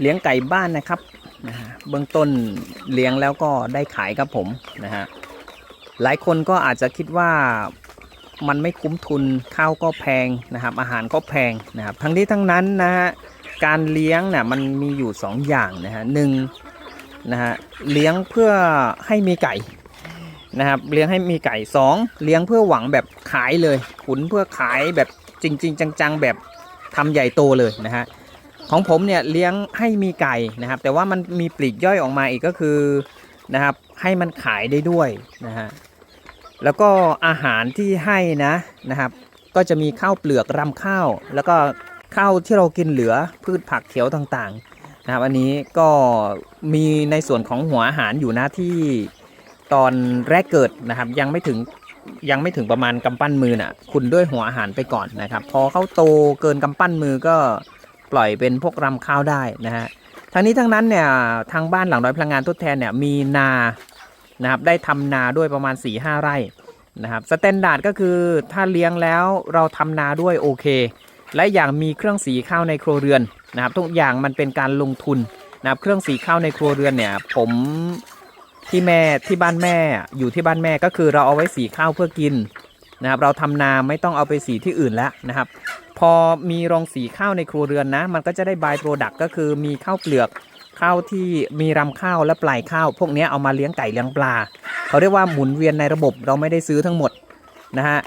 เลี้ยงไก่บ้านนะครับนะฮะเบื้องต้นเลี้ยงแล้วก็ได้ขายครับผมนะฮะหลายคนก็อาจจะคิดว่ามันไม่คุ้มทุนข้าวก็แพงนะครับ อาหารก็แพงนะครับ ทั้งนี้ทั้งนั้นนะฮะการเลี้ยงเนี่ยมันมีอยู่ 2 อย่างนะฮะหนึ่งนะฮะเลี้ยงเพื่อให้มีไก่นะครับเลี้ยงให้มีไก่สองเลี้ยงเพื่อหวังแบบขายเลย ขุนเพื่อขายแบบจริง ๆ จัง ๆ แบบทำใหญ่โตเลยนะฮะ ของผมเนี่ยเลี้ยงให้มีไก่นะครับ แต่ว่ามันมีปลีกย่อยออกมาอีกก็คือนะครับ ให้มันขายได้ด้วยนะฮะแล้วก็อาหารที่ให้นะนะครับ ก็จะมีข้าวเปลือกรำข้าว แล้วก็ข้าวที่เรากินเหลือพืชผักเขียวต่างๆนะครับ อันนี้ก็มีในส่วนของหัวอาหารอยู่นะที่ตอนแรกเกิดนะครับ ยังไม่ถึงยังไม่ถึงประมาณกำปั้นมือน่ะ คุณด้วยหัวอาหารไปก่อนนะครับ พอเขาโตเกินกำปั้นมือก็ ปล่อยเป็นพวกรำข้าวได้นะฮะทั้งนี้ทั้งนั้นเนี่ยทางบ้านหลังน้อยพลังงานทดแทนเนี่ยมีนานะครับได้ทำนาด้วยประมาณ4ีหไร่นะครับสแตนดาร์ดก็คือถ้าเลี้ยงแล้วเราทำนาด้วยโอเค และอย่างมีเครื่องสีข้าวในครัวเรือนนะครับทุกอย่างมันเป็นการลงทุนนะครับเครื่องสีข้าวในครัวเรือนเนี่ยผมที่แม่ที่บ้านแม่อยู่ที่บ้านแม่ก็คือเราเอาไว้สีข้าวเพื่อกิน นะครับเราทำนาไม่ต้องเอาไปสีที่อื่นแล้วนะครับพอมีโรงสีข้าวในครัวเรือนนะ มันก็จะได้บายโปรดักต์ก็คือมีข้าวเปลือกข้าวที่มีรำข้าวและปลายข้าว พวกนี้เอามาเลี้ยงไก่เลี้ยงปลาเขาเรียกว่าหมุนเวียนในระบบเราไม่ได้ซื้อทั้งหมดนะฮะ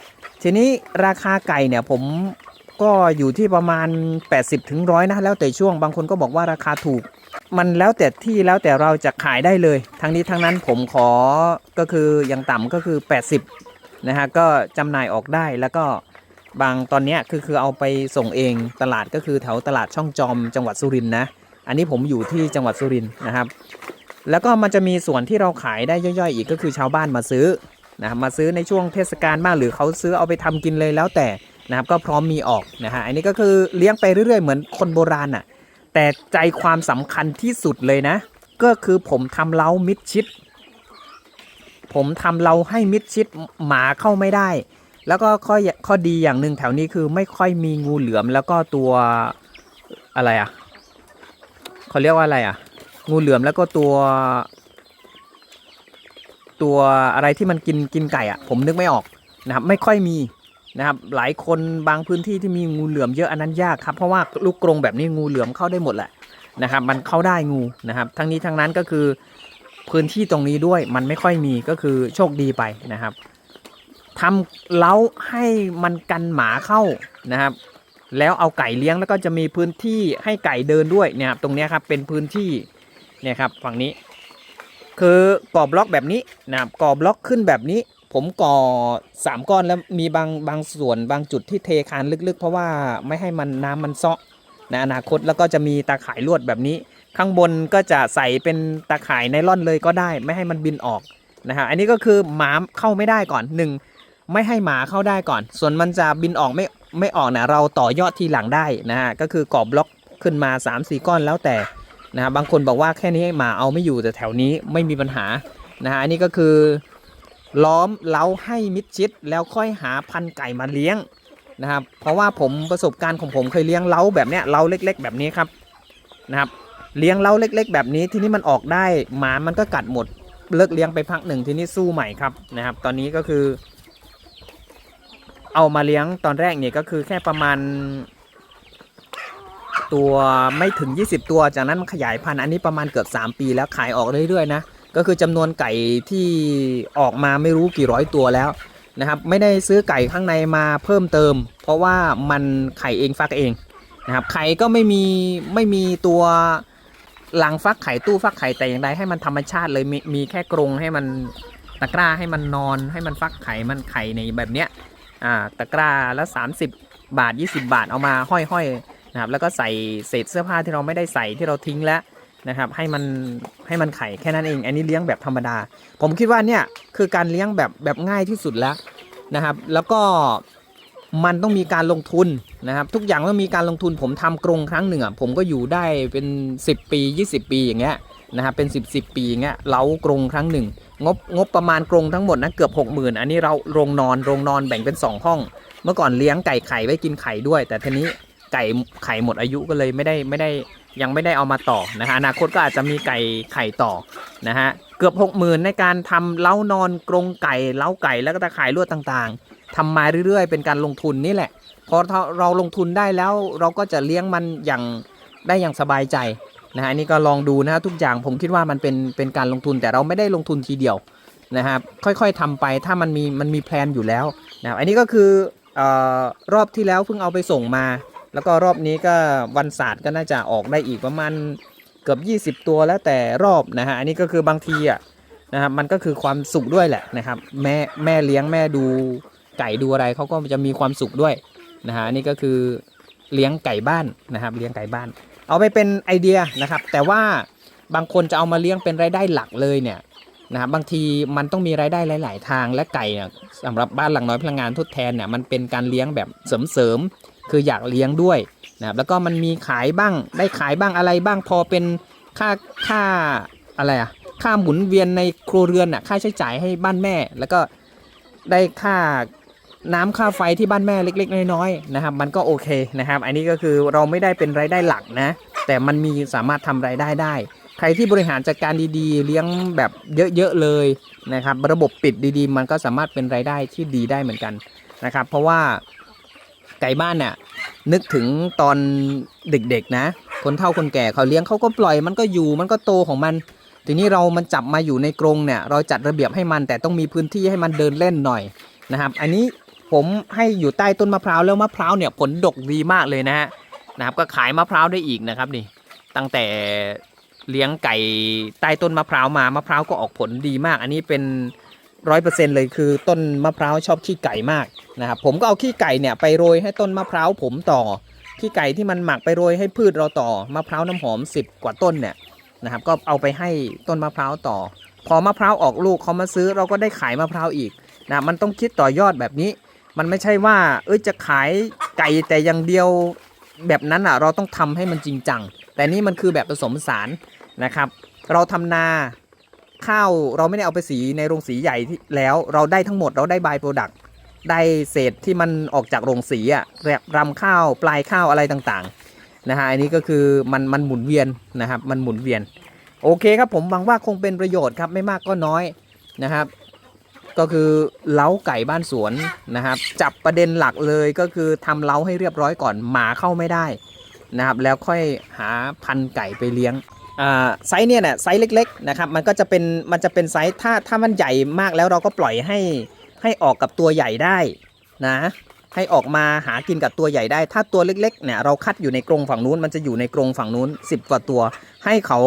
ทีนี้ราคาไก่เนี่ยผมก็อยู่ที่ประมาณ 80ถึงร้อยนะแล้วแต่ช่วงบางคนก็บอกว่าราคาถูก มันแล้วแต่ที่แล้วแต่เราจะขายได้เลย ทั้งนี้ทั้งนั้นผมขอก็คืออย่างต่ำก็คือ 80 นะฮะก็จำหน่ายออกได้แล้วก็บางตอนเนี้ยคือคือเอาไปส่งเองตลาดก็คือแถวตลาดช่องจอมจังหวัดสุรินทร์นะอันนี้ผมอยู่ที่จังหวัดสุรินทร์นะครับ แล้วก็มันจะมีส่วนที่เราขายได้ย่อยๆ อีกก็คือชาวบ้านมาซื้อนะครับมาซื้อในช่วงเทศกาลบ้างหรือเขาซื้อเอาไปทำกินเลยแล้วแต่นะครับก็พร้อมมีออกนะฮะอันนี้ก็คือเลี้ยงไปเรื่อยๆ เหมือนคนโบราณอะแต่ใจความสำคัญที่สุดเลยนะ ก็คือผมทำเล้ามิดชิด ผมทำเล้าให้มิดชิดหมาเข้าไม่ได้ แล้วก็ข้อข้อดีอย่างหนึ่งแถวนี้คือไม่ค่อยมีงูเหลือมแล้วก็ตัวอะไรอะเขาเรียกว่าอะไรอะ งูเหลือมแล้วก็ตัว ตัวอะไรที่มันกินกินไก่อะ ผมนึกไม่ออกนะครับ ไม่ค่อยมีนะครับ หลายคนบางพื้นที่ที่มีงูเหลือมเยอะอันนั้นยากครับ เพราะว่าลูกกรงแบบนี้งูเหลือมเข้าได้หมดแหละนะครับ มันเข้าได้งูนะครับ ทั้งนี้ทั้งนั้นก็คือ พื้นที่ตรงนี้ด้วยมันไม่ค่อยมีก็คือโชคดีไปนะครับทำเล้าให้มันกันหมาเข้านะครับ แล้วเอาไก่เลี้ยงแล้วก็จะมีพื้นที่ให้ไก่เดินด้วยเนี่ยครับตรงนี้ครับเป็นพื้นที่เนี่ยครับฝั่งนี้ คือก่อบล็อกแบบนี้นะครับก่อบล็อกขึ้นแบบนี้ ผมก่อสามก้อนแล้วมีบางบางส่วนบางจุดที่เทคานลึกๆ เพราะว่าไม่ให้มันน้ำมันเซาะ ในอนาคตแล้วก็จะมีตาข่ายลวดแบบนี้ ข้างบนก็จะใส่เป็นตาข่ายไนล่อนเลยก็ได้ ไม่ให้มันบินออกนะฮะอันนี้ก็คือหมาเข้าไม่ได้ก่อนหนึ่งไม่ให้หมาเข้าได้ก่อน ส่วนมันจะบินออกไม่ไม่ออกนะเราต่อยอดทีหลังได้นะฮะก็คือกรอบบล็อกขึ้นมา 3 4 ก้อนแล้วแต่นะฮะบางคนบอกว่าแค่นี้หมาเอาไม่อยู่แต่แถวนี้ไม่มีปัญหานะฮะอันนี้ก็คือล้อมเล้าให้มิดชิดแล้วค่อยหาพันไก่มาเลี้ยง นะครับ เพราะว่าผมประสบการณ์ของผมเคยเลี้ยงเล้าแบบเนี้ยเล้าเล็ก ๆ แบบนี้ครับนะครับ เลี้ยงเล้าเล็ก ๆ แบบนี้ที่นี้มันออกได้หมามันก็กัดหมดเลิกเลี้ยงไปพักหนึ่งทีนี้สู้ใหม่ครับนะครับ ตอนนี้ก็คือ เอามาเลี้ยงตอนแรกเนี่ยก็คือแค่ประมาณ ตัวไม่ถึง 20 ตัวจากนั้นมันขยายพันธุ์อันนี้ประมาณเกือบ 3 ปีแล้วขายออกเรื่อยๆนะก็คือจำนวนไก่ที่ออกมาไม่รู้กี่ร้อยตัวแล้ว นะครับไม่ได้ซื้อไก่ข้างในมาเพิ่มเติม เพราะว่ามันไข่เองฟักเองนะครับไข่ก็ไม่มีไม่มีตัวลังฟักไข่ตู้ฟักไข่แต่อย่างใดให้มันธรรมชาติเลยมีมีแค่กรงให้มันตะกร้าให้มันนอนให้มันฟักไข่มันไข่ในแบบเนี้ยอ่าตะกร้าละ 30 บาท 20 บาทเอามาห้อยๆนะครับแล้วก็ใส่เศษเสื้อผ้าที่เราไม่ได้ใส่ที่เราทิ้งแล้ว นะครับ ให้มันให้มันไข่แค่นั้นเอง อันนี้เลี้ยงแบบธรรมดา ผมคิดว่าเนี่ยคือการเลี้ยงแบบแบบง่ายที่สุดแล้วนะครับ แล้วก็มันต้องมีการลงทุนนะครับ ทุกอย่างต้องมีการลงทุน ผมทำกรงครั้งหนึ่งอะผมก็อยู่ได้เป็น 10 ปี 20 ปีอย่างเงี้ยนะครับเป็น 10 10ปีอย่างเงี้ยเล้ากรงครั้งหนึ่งงบงบประมาณกรงทั้งหมดนะเกือบ 60,000 อันนี้เราโรงนอนโรงนอนแบ่งเป็น 2 ห้อง เมื่อก่อนเลี้ยงไก่ไข่ไว้กินไข่ด้วย แต่ทีนี้ ไก่ไข่หมดอายุก็เลยไม่ได้ไม่ได้ยังไม่ได้เอามาต่อนะฮะอนาคตก็อาจจะมีไก่ไข่ต่อนะฮะเกือบ6 0,000ในการทำเล้านอนกรงไก่เล้าไก่แล้วก็ตะข่ายลวดต่างๆทำมาเรื่อยๆ เป็นการลงทุนนี่แหละ พอเราลงทุนได้แล้วเราก็จะเลี้ยงมันอย่างได้อย่างสบายใจนะฮะนนี้ก็ลองดูนะฮะทุกอย่างผมคิดว่ามันเป็นเป็นการลงทุนแต่เราไม่ได้ลงทุนทีเดียวนะครับค่อยๆทำไปถ้ามันมีมันมีแพลนอยู่แล้วนะครับอันนี้ก็คือออรอบที่แล้วเพิ่งเอาไปส่งมา แล้วก็รอบนี้ก็วันศาสตร์ก็น่าจะออกได้อีกประมาณเกือบ 20 ตัวแล้วแต่รอบนะฮะอันนี้ก็คือบางทีอะนะครับมันก็คือความสุขด้วยแหละนะครับ แม่แม่เลี้ยงแม่ดูไก่ดูอะไรเขาก็จะมีความสุขด้วยนะฮะนนี้ก็คือเลี้ยงไก่บ้านนะครับ เลี้ยงไก่บ้าน เอาไปเป็นไอเดียนะครับ แต่ว่าบางคนจะเอามาเลี้ยงเป็นรายได้หลักเลยเนี่ยนะครับบางทีมันต้องมีรายได้หลาย ๆ ทางและไก่เนี่ยสำหรับบ้านหลังน้อยพลังงานทดแทนเนี่ยมันเป็นการเลี้ยงแบบเสริม คืออยากเลี้ยงด้วยนะครับแล้วก็มันมีขายบ้างได้ขายบ้างอะไรบ้างพอเป็นค่าค่าอะไรอะค่าหมุนเวียนในครัวเรือนอะค่าใช้จ่ายให้บ้านแม่ แล้วก็ได้ค่าน้ำค่าไฟที่บ้านแม่เล็ก ๆ น้อยๆนะครับ มันก็โอเคนะครับ อันนี้ก็คือเราไม่ได้เป็นรายได้หลักนะ แต่มันมีสามารถทำรายได้ได้ ใครที่บริหารจัดการดีๆ เลี้ยงแบบเยอะๆเลยนะครับ ระบบปิดดีๆ มันก็สามารถเป็นรายได้ที่ดีได้เหมือนกันนะครับ เพราะว่า ไก่บ้านเนี่ยนึกถึงตอนเด็กๆนะ คนเฒ่าคนแก่เขาเลี้ยงเขาก็ปล่อยมันก็อยู่มันก็โตของมัน ทีนี้เรามันจับมาอยู่ในกรงเนี่ยเราจัดระเบียบให้มันแต่ต้องมีพื้นที่ให้มันเดินเล่นหน่อยนะครับ อันนี้ผมให้อยู่ใต้ต้นมะพร้าวแล้วมะพร้าวเนี่ยผลดกดีมากเลยนะฮะนะครับก็ขายมะพร้าวได้อีกนะครับนี่ตั้งแต่เลี้ยงไก่ใต้ต้นมะพร้าวมามะพร้าวก็ออกผลดีมาก อันนี้เป็นร้อยเปอร์เซ็นต์เลยคือต้นมะพร้าวชอบขี้ไก่มาก นะครับผมก็เอาขี้ไก่เนี่ยไปโรยให้ต้นมะพร้าวผมต่อ ขี้ไก่ที่มันหมักไปโรยให้พืชเราต่อมะพร้าวน้ำหอม 10 กว่าต้นเนี่ยนะครับก็เอาไปให้ต้นมะพร้าวต่อ พอมะพร้าวออกลูกเขามาซื้อเราก็ได้ขายมะพร้าวอีกนะมันต้องคิดต่อยอดแบบนี้ มันไม่ใช่ว่า เอ้ยจะขายไก่แต่อย่างเดียวแบบนั้นอะเราต้องทำให้มันจริงจัง แต่นี่มันคือแบบผสมสานนะครับ เราทำนาข้าวเราไม่ได้เอาไปสีในโรงสีใหญ่ที่แล้วเราได้ทั้งหมดเราได้บายโปรดักต์ ได้เศษที่มันออกจากโรงสีอะแบบรำข้าวปลายข้าวอะไรต่างๆนะฮะอันนี้ก็คือมันมันหมุนเวียนนะครับมันหมุนเวียน โอเคครับผมหวังว่าคงเป็นประโยชน์ครับไม่มากก็น้อยนะครับ ก็คือเล้าไก่บ้านสวนนะครับ จับประเด็นหลักเลยก็คือทำเล้าให้เรียบร้อยก่อนหมาเข้าไม่ได้นะครับ แล้วค่อยหาพันธุ์ไก่ไปเลี้ยงไซส์เนี่ยเนี่ยไซส์เล็กๆนะครับมันก็จะเป็นมันจะเป็นไซส์ถ้าถ้ามันใหญ่มากแล้วเราก็ปล่อยให้ ให้ออกกับตัวใหญ่ได้นะ ให้ออกมาหากินกับตัวใหญ่ได้ ถ้าตัวเล็กๆเนี่ยเราคัดอยู่ในกรงฝั่งนู้นมันจะอยู่ในกรงฝั่งนู้น 10 กว่าตัว ให้เขา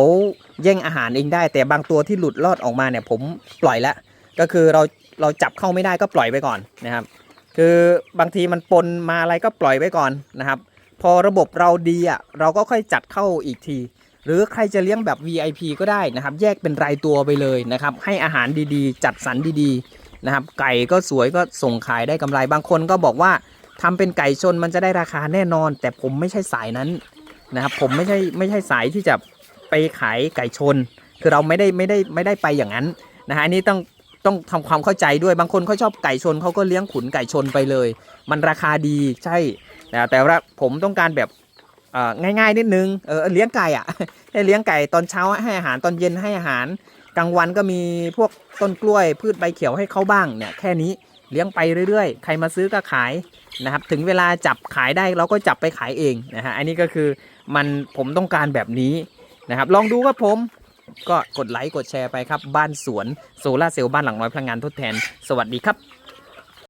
แย่งอาหารเองได้ แต่บางตัวที่หลุดรอดออกมาเนี่ยผมปล่อยแล้วก็คือเราเราจับเข้าไม่ได้ก็ปล่อยไปก่อนนะครับ คือบางทีมันปนมาอะไรก็ปล่อยไว้ก่อนนะครับ พอระบบเราดีอะเราก็ค่อยจัดเข้าอีกที หรือใครจะเลี้ยงแบบ VIP ก็ได้นะครับ แยกเป็นรายตัวไปเลยนะครับ ให้อาหารดีๆ จัดสรรดีๆ นะครับ ไก่ก็สวยก็ส่งขายได้กำไรบางคนก็บอกว่าทำเป็นไก่ชนมันจะได้ราคาแน่นอน แต่ผมไม่ใช่สายนั้นนะครับผมไม่ใช่ไม่ใช่สายที่จะไปขายไก่ชน คือเราไม่ได้ไม่ได้ไม่ได้ไปอย่างนั้นนะฮะอันนี้ต้องต้องทำความเข้าใจด้วยบางคนเขาชอบไก่ชนเขาก็เลี้ยงขุนไก่ชนไปเลย มันราคาดีใช่แต่ว่าผมต้องการแบบง่ายๆนิดนึงเออเลี้ยงไก่อะให้เลี้ยงไก่ตอนเช้าให้อาหารตอนเย็นให้อาหาร กลางวันก็มีพวกต้นกล้วยพืชใบเขียวให้เขาบ้างเนี่ยแค่นี้เลี้ยงไปเรื่อยๆ ใครมาซื้อก็ขายนะครับถึงเวลาจับขายได้เราก็จับไปขายเองนะฮะอันนี้ก็คือมันผมต้องการแบบนี้นะครับลองดูครับผมก็กดไลค์กดแชร์ไปครับ บ้านสวนโซลาเซลล์บ้านหลังน้อยพลังงานทดแทน สวัสดีครับ